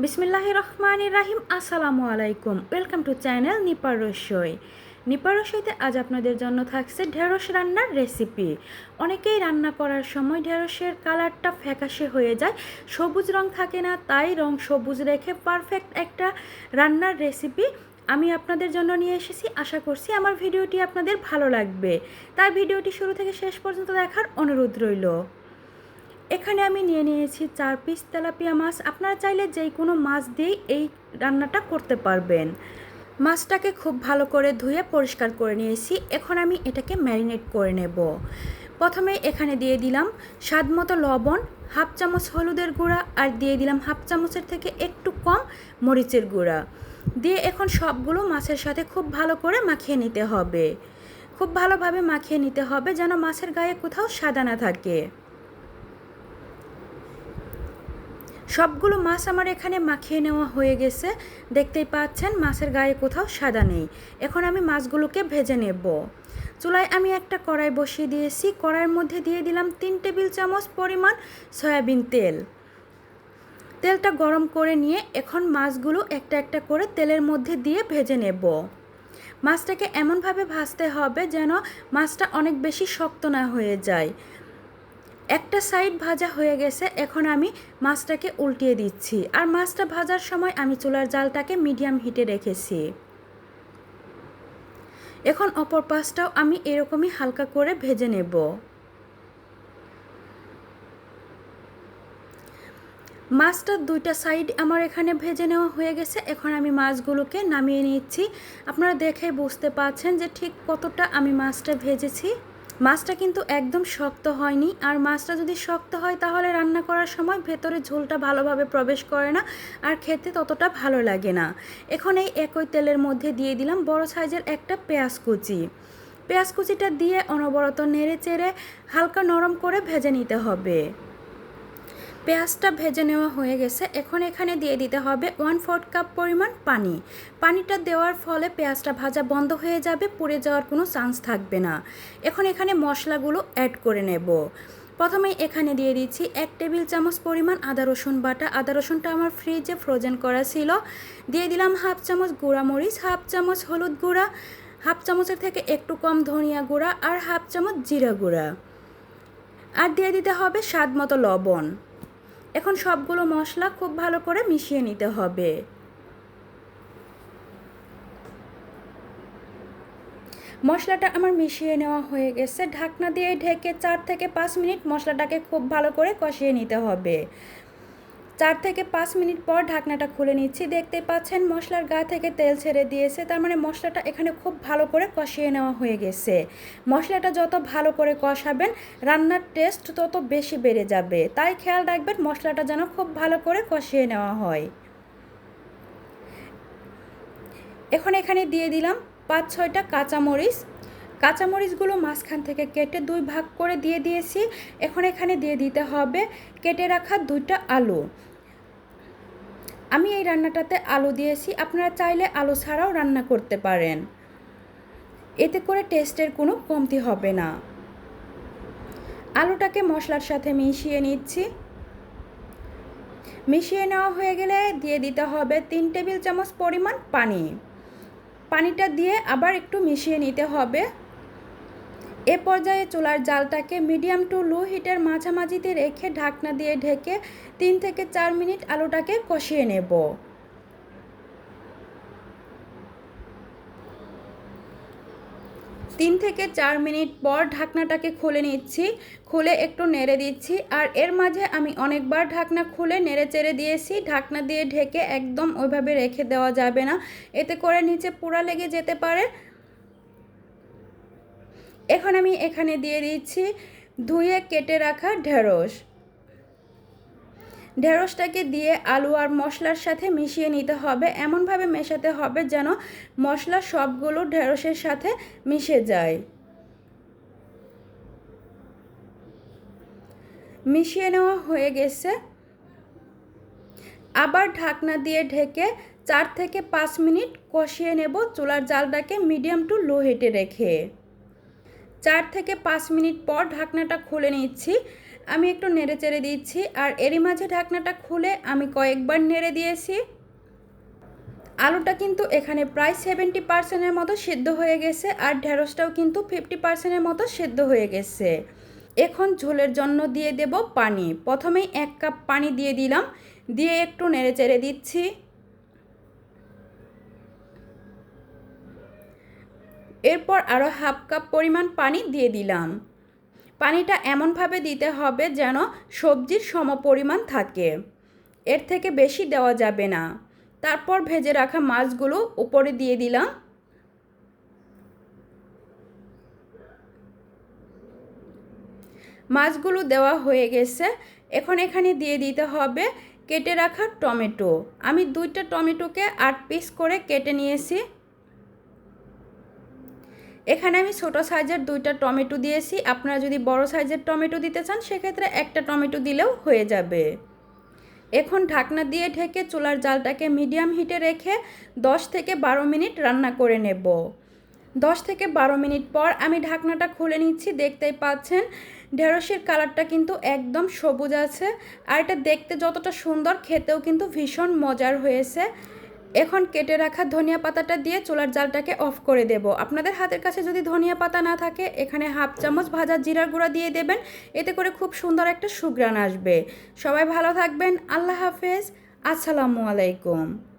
বিসমিল্লাহ রহমান রাহিম আসসালামু আলাইকুম ওয়েলকাম টু চ্যানেল নিপার রসই নিপার রসইতে আজ আপনাদের জন্য থাকছে ঢেঁড়স রান্নার রেসিপি অনেকেই রান্না করার সময় ঢেঁড়সের কালারটা ফ্যাকাশে হয়ে যায়, সবুজ রং থাকে না, তাই রং সবুজ রেখে পারফেক্ট একটা রান্নার রেসিপি আমি আপনাদের জন্য নিয়ে এসেছি। আশা করছি আমার ভিডিওটি আপনাদের ভালো লাগবে। তাই ভিডিওটি শুরু থেকে শেষ পর্যন্ত দেখার অনুরোধ রইল। এখানে আমি নিয়ে নিয়েছি চার পিস তেলাপিয়া মাছ। আপনারা চাইলে যেই কোনো মাছ দিয়েই এই রান্নাটা করতে পারবেন। মাছটাকে খুব ভালো করে ধুয়ে পরিষ্কার করে নিয়েছি। এখন আমি এটাকে ম্যারিনেট করে নেব। প্রথমে এখানে দিয়ে দিলাম স্বাদ মতো লবণ, হাফ চামচ হলুদের গুঁড়া আর দিয়ে দিলাম হাফ চামচের থেকে একটু কম মরিচের গুঁড়া। দিয়ে এখন সবগুলো মাছের সাথে খুব ভালো করে মাখিয়ে নিতে হবে। খুব ভালোভাবে মাখিয়ে নিতে হবে যেন মাছের গায়ে কোথাও সাদা না থাকে। সবগুলো মাছ আমার এখানে মাখিয়ে নেওয়া হয়ে গেছে। দেখতেই পাচ্ছেন, মাছের গায়ে কোথাও সাদা নেই। এখন আমি মাছগুলোকে ভেজে নেব। চুলায় আমি একটা কড়াই বসিয়ে দিয়েছি। কড়াইয়ের মধ্যে দিয়ে দিলাম তিন টেবিল চামচ পরিমাণ সয়াবিন তেল। তেলটা গরম করে নিয়ে এখন মাছগুলো একটা একটা করে তেলের মধ্যে দিয়ে ভেজে নেব। মাছটাকে এমনভাবে ভাজতে হবে যেন মাছটা অনেক বেশি শক্ত না হয়ে যায়। একটা সাইড ভাজা হয়ে গেছে, এখন আমি মাছটাকে উল্টিয়ে দিচ্ছি। আর মাছটা ভাজার সময় আমি চুলার জালটাকে মিডিয়াম হিটে রেখেছি। এখন অপর পাশটাও আমি এরকমই হালকা করে ভেজে নেব। মাছটার দুইটা সাইড আমার এখানে ভেজে নেওয়া হয়ে গেছে, এখন আমি মাছগুলোকে নামিয়ে নিচ্ছি। আপনারা দেখে বুঝতে পারছেন যে ঠিক কতটা আমি মাছটা ভেজেছি। মাছটা কিন্তু একদম শক্ত হয়নি। আর মাছটা যদি শক্ত হয়, তাহলে রান্না করার সময় ভেতরে ঝোলটা ভালোভাবে প্রবেশ করে না আর খেতে ততটা ভালো লাগে না। এখন এই একই তেলের মধ্যে দিয়ে দিলাম বড় সাইজের একটা পেঁয়াজ কুচি। পেঁয়াজ কুচিটা দিয়ে অনবরত নেড়ে চেড়ে হালকা নরম করে ভেজে নিতে হবে। পেঁয়াজটা ভেজে নেওয়া হয়ে গেছে। এখন এখানে দিয়ে দিতে হবে ওয়ান ফোর্থ কাপ পরিমাণ পানি। পানিটা দেওয়ার ফলে পেঁয়াজটা ভাজা বন্ধ হয়ে যাবে, পুড়ে যাওয়ার কোনো চান্স থাকবে না। এখন এখানে মশলাগুলো অ্যাড করে নেব। প্রথমে এখানে দিয়ে দিচ্ছি এক টেবিল চামচ পরিমাণ আদা রসুন বাটা। আদা রসুনটা আমার ফ্রিজে ফ্রোজেন করা ছিল। দিয়ে দিলাম হাফ চামচ গুঁড়া মরিচ হাফ চামচ হলুদ গুঁড়া হাফ চামচের থেকে একটু কম ধনিয়া গুঁড়া আর হাফ চামচ জিরা গুঁড়া। আর দিয়ে দিতে হবে স্বাদ মতো লবণ। এখন সবগুলো মশলা খুব ভালো করে মিশিয়ে নিতে হবে। মশলাটা আমার মিশিয়ে নেওয়া হয়ে গেছে। ঢাকনা দিয়ে ঢেকে চার থেকে পাঁচ মিনিট মশলাটাকে খুব ভালো করে কষিয়ে নিতে হবে। চার থেকে পাঁচ মিনিট পর ঢাকনাটা খুলে নিচ্ছি। দেখতে পাচ্ছেন, মশলার গা থেকে তেল ছেড়ে দিয়েছে। তার মানে মশলাটা এখানে খুব ভালো করে কষিয়ে নেওয়া হয়ে গেছে। মশলাটা যত ভালো করে কষাবেন, রান্নার টেস্ট তত বেশি বেড়ে যাবে। তাই খেয়াল রাখবেন, মশলাটা যেন খুব ভালো করে কষিয়ে নেওয়া হয়। এখন এখানে দিয়ে দিলাম পাঁচ ছয়টা কাঁচামরিচ। কাঁচামরিচগুলো মাঝখান থেকে কেটে দুই ভাগ করে দিয়ে দিয়েছি। এখন এখানে দিয়ে দিতে হবে কেটে রাখা দুইটা আলু। আমি এই রান্নাটাতে আলু দিয়েছি, আপনারা চাইলে আলু ছাড়াও রান্না করতে পারেন। এতে করে টেস্টের কোনো কমতি হবে না। আলুটাকে মশলার সাথে মিশিয়ে নিচ্ছি। মিশিয়ে নেওয়া হয়ে গেলে দিয়ে দিতে হবে তিন টেবিল চামচ পরিমাণ পানি। পানিটা দিয়ে আবার একটু মিশিয়ে নিতে হবে। এ পর্যায়ে চুলার জালটাকে মিডিয়াম টু লো হিটের মাঝামাঝিতে রেখে ঢাকনা দিয়ে ঢেকে তিন থেকে চার মিনিট আলুটাকে কষিয়ে নেব। তিন থেকে চার মিনিট পর ঢাকনাটাকে খুলে নিচ্ছি, খুলে একটু নেড়ে দিচ্ছি আর এর মাঝে আমি অনেকবার ঢাকনা খুলে নেড়ে চেড়ে দিয়েছি, ঢাকনা দিয়ে ঢেকে একদম ওইভাবে রেখে দেওয়া যাবে না। এতে করে নিচে পোড়া লেগে যেতে পারে। এখন আমি এখানে দিয়ে দিচ্ছি ধুয়ে কেটে রাখা ঢেঁড়স। ঢেঁড়সটাকে দিয়ে আলু আর মশলার সাথে মিশিয়ে নিতে হবে। এমনভাবে মেশাতে হবে যেন মশলা সবগুলো ঢেঁড়সের সাথে মিশে যায়। মিশিয়ে নেওয়া হয়ে গেছে। আবার ঢাকনা দিয়ে ঢেকে চার থেকে পাঁচ মিনিট কষিয়ে নেব। চুলার জালটাকে মিডিয়াম টু লো হিটে রেখে। চার থেকে পাঁচ মিনিট পর ঢাকনাটা খুলে নিচ্ছি। আমি একটু নেড়ে চেড়ে দিচ্ছি আর এরই মাঝে ঢাকনাটা খুলে আমি কয়েকবার নেড়ে দিয়েছি। আলুটা কিন্তু এখানে প্রায় সেভেন্টি পার্সেন্টের মতো সেদ্ধ হয়ে গেছে আর ঢেঁড়সটাও কিন্তু ফিফটি পার্সেন্টের মতো সেদ্ধ হয়ে গেছে। এখন ঝোলের জন্য দিয়ে দেব পানি। প্রথমেই এক কাপ পানি দিয়ে দিলাম। দিয়ে একটু নেড়ে চেড়ে দিচ্ছি। এরপর আরও হাফ কাপ পরিমাণ পানি দিয়ে দিলাম। পানিটা এমনভাবে দিতে হবে যেন সবজির সম পরিমাণ থাকে। এর থেকে বেশি দেওয়া যাবে না। তারপর ভেজে রাখা মাছগুলো উপরে দিয়ে দিলাম। মাছগুলো দেওয়া হয়ে গেছে। এখন এখানে দিয়ে দিতে হবে কেটে রাখা টমেটো। আমি দুইটা টমেটোকে আট পিস করে কেটে নিয়েছি। এখানে আমি ছোটো সাইজের দুইটা টমেটো দিয়েছি। আপনারা যদি বড় সাইজের টমেটো দিতে চান, সেক্ষেত্রে একটা টমেটো দিলেও হয়ে যাবে। এখন ঢাকনা দিয়ে ঢেকে চুলার জালটাকে মিডিয়াম হিটে রেখে দশ থেকে বারো মিনিট রান্না করে নেব। দশ থেকে বারো মিনিট পর আমি ঢাকনাটা খুলে নিচ্ছি। দেখতেই পাচ্ছেন, ঢেঁড়সের কালারটা কিন্তু একদম সবুজ আছে। আর এটা দেখতে যতটা সুন্দর, খেতেও কিন্তু ভীষণ মজার হয়েছে। এখন কেটে রাখা ধনিয়া পাতাটা দিয়ে চুলার জালটাকে অফ করে দেব। আপনাদের হাতের কাছে যদি ধনিয়া পাতা না থাকে, এখানে হাফ চামচ ভাজা জিরার গুঁড়া দিয়ে দেবেন। এতে করে খুব সুন্দর একটা সুগ্রান আসবে। সবাই ভালো থাকবেন। আল্লাহ হাফেজ। আসসালামু আলাইকুম।